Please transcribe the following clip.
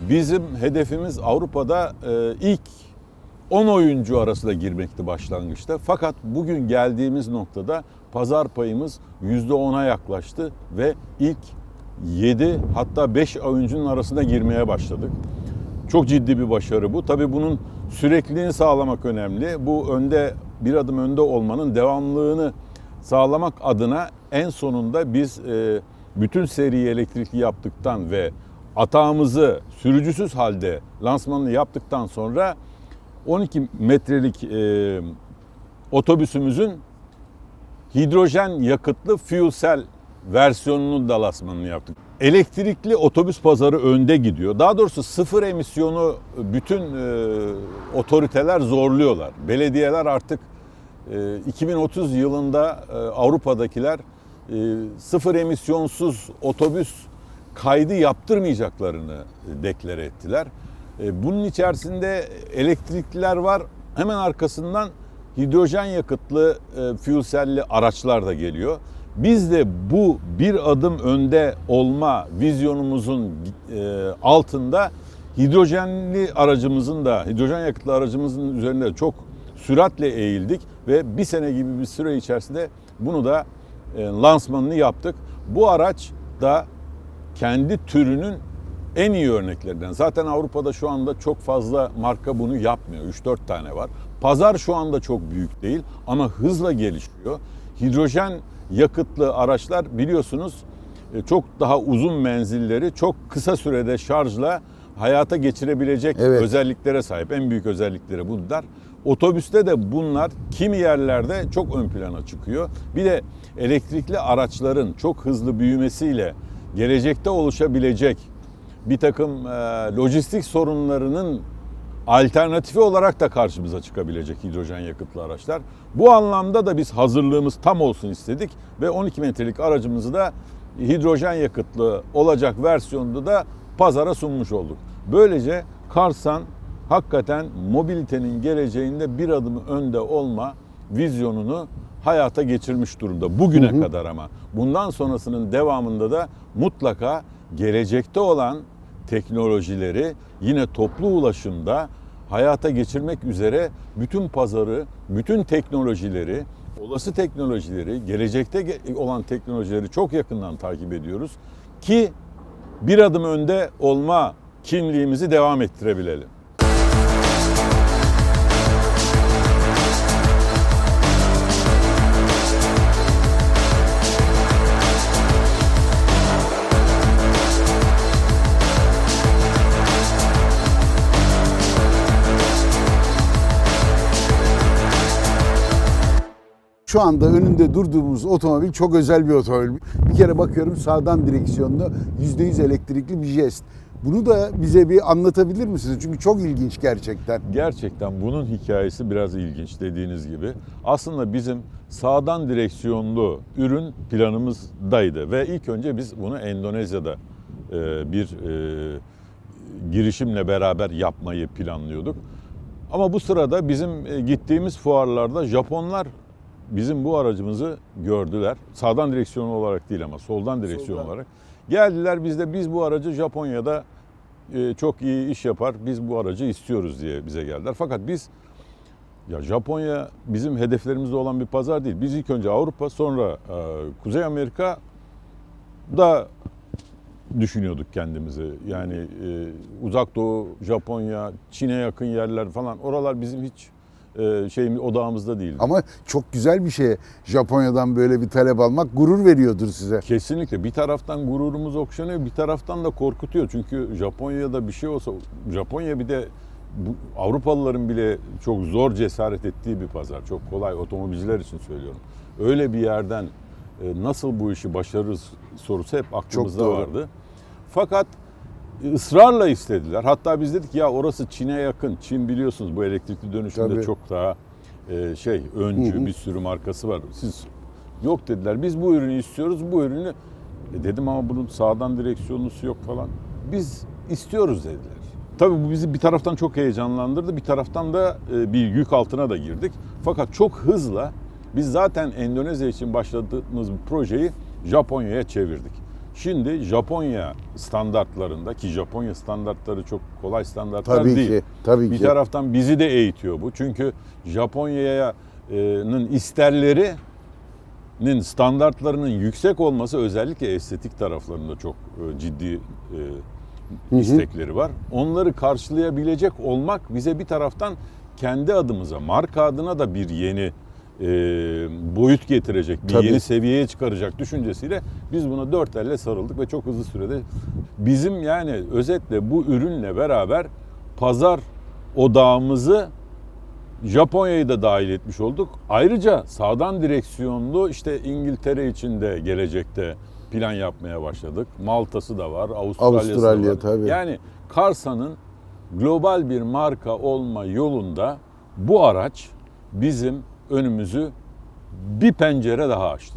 Bizim hedefimiz Avrupa'da e, ilk 10 oyuncu arasında girmekti başlangıçta. Fakat bugün geldiğimiz noktada pazar payımız %10'a yaklaştı ve ilk 7 hatta 5 oyuncunun arasında girmeye başladık. Çok ciddi bir başarı bu. Tabii bunun sürekliliğini sağlamak önemli. Bu önde bir adım önde olmanın devamlılığını sağlamak adına en sonunda biz e, bütün seriyi elektrikli yaptıktan ve atağımızı sürücüsüz halde lansmanını yaptıktan sonra 12 metrelik e, otobüsümüzün hidrojen yakıtlı fuel cell versiyonunun da lansmanını yaptık. Elektrikli otobüs pazarı önde gidiyor. Daha doğrusu sıfır emisyonu bütün e, otoriteler zorluyorlar. Belediyeler artık e, 2030 yılında e, Avrupa'dakiler e, sıfır emisyonsuz otobüs kaydı yaptırmayacaklarını deklare ettiler. E, Bunun içerisinde elektrikliler var. Hemen arkasından hidrojen yakıtlı e, fuel cell'li araçlar da geliyor. Biz de bu bir adım önde olma vizyonumuzun e, altında hidrojenli aracımızın da hidrojen yakıtlı aracımızın üzerinde çok süratle eğildik ve bir sene gibi bir süre içerisinde bunu da e, lansmanını yaptık. Bu araç da kendi türünün en iyi örneklerinden. Zaten Avrupa'da şu anda çok fazla marka bunu yapmıyor. 3-4 tane var. Pazar şu anda çok büyük değil ama hızla gelişiyor. Hidrojen yakıtlı araçlar biliyorsunuz e, çok daha uzun menzilleri çok kısa sürede şarjla hayata geçirebilecek Evet. özelliklere sahip. En büyük özellikleri bunlar. Otobüste de bunlar kimi yerlerde çok ön plana çıkıyor. Bir de elektrikli araçların çok hızlı büyümesiyle gelecekte oluşabilecek bir takım e, lojistik sorunlarının alternatifi olarak da karşımıza çıkabilecek hidrojen yakıtlı araçlar. Bu anlamda da biz hazırlığımız tam olsun istedik ve 12 metrelik aracımızı da hidrojen yakıtlı olacak versiyonda da pazara sunmuş olduk. Böylece Karsan hakikaten mobilitenin geleceğinde bir adım önde olma vizyonunu hayata geçirmiş durumda. Bugüne kadar ama. Bundan sonrasının devamında da mutlaka gelecekte olan teknolojileri yine toplu ulaşımda hayata geçirmek üzere bütün pazarı, bütün teknolojileri, olası teknolojileri, gelecekte ge- olan teknolojileri çok yakından takip ediyoruz ki bir adım önde olma kimliğimizi devam ettirebilelim. Şu anda önünde durduğumuz otomobil çok özel bir otomobil. Bir kere bakıyorum sağdan direksiyonlu %100 elektrikli bir jest. Bunu da bize bir anlatabilir misiniz? Çünkü çok ilginç gerçekten. Gerçekten bunun hikayesi biraz ilginç dediğiniz gibi. Aslında bizim sağdan direksiyonlu ürün planımızdaydı ve ilk önce biz bunu Endonezya'da e, bir e, girişimle beraber yapmayı planlıyorduk. Ama bu sırada bizim e, gittiğimiz fuarlarda Japonlar bizim bu aracımızı gördüler. Sağdan direksiyon olarak değil ama soldan direksiyon Soldan. olarak. Geldiler biz de biz bu aracı Japonya'da e, çok iyi iş yapar. Biz bu aracı istiyoruz diye bize geldiler. Fakat biz ya Japonya bizim hedeflerimizde olan bir pazar değil. Biz ilk önce Avrupa sonra e, Kuzey Amerika da düşünüyorduk kendimizi. Yani e, Uzak Doğu, Japonya, Çin'e yakın yerler falan oralar bizim hiç e, şeyimiz odağımızda değil. Ama çok güzel bir şey Japonya'dan böyle bir talep almak gurur veriyordur size. Kesinlikle bir taraftan gururumuz okşanıyor bir taraftan da korkutuyor. Çünkü Japonya'da bir şey olsa Japonya bir de bu, Avrupalıların bile çok zor cesaret ettiği bir pazar. Çok kolay otomobilciler için söylüyorum. Öyle bir yerden e, nasıl bu işi başarırız sorusu hep aklımızda doğru. vardı. Fakat ısrarla istediler. Hatta biz dedik ya orası Çin'e yakın. Çin biliyorsunuz bu elektrikli dönüşümde Tabii. çok daha e, şey öncü Hı hı. bir sürü markası var. Siz yok dediler. Biz bu ürünü istiyoruz. Bu ürünü E dedim ama bunun sağdan direksiyonlusu yok falan. Biz istiyoruz dediler. Tabii bu bizi bir taraftan çok heyecanlandırdı. Bir taraftan da e, bir yük altına da girdik. Fakat çok hızla biz zaten Endonezya için başladığımız bir projeyi Japonya'ya çevirdik. Şimdi Japonya standartlarında ki Japonya standartları çok kolay standartlar Tabii değil. ki, tabii Bir ki. taraftan bizi de eğitiyor bu. Çünkü Japonya'nın isterlerinin standartlarının yüksek olması özellikle estetik taraflarında çok e, ciddi e, istekleri var. Onları karşılayabilecek olmak bize bir taraftan kendi adımıza, marka adına da bir yeni e, boyut getirecek, bir Tabii. yeni seviyeye çıkaracak düşüncesiyle biz buna dört elle sarıldık ve çok hızlı sürede bizim yani özetle bu ürünle beraber pazar odağımızı Japonya'yı da dahil etmiş olduk. Ayrıca sağdan direksiyonlu işte İngiltere için de gelecekte plan yapmaya başladık. Malta'sı da var, Avustralya'sı Avustralya da var. tabii. Yani Karsa'nın global bir marka olma yolunda bu araç bizim önümüzü bir pencere daha açtı.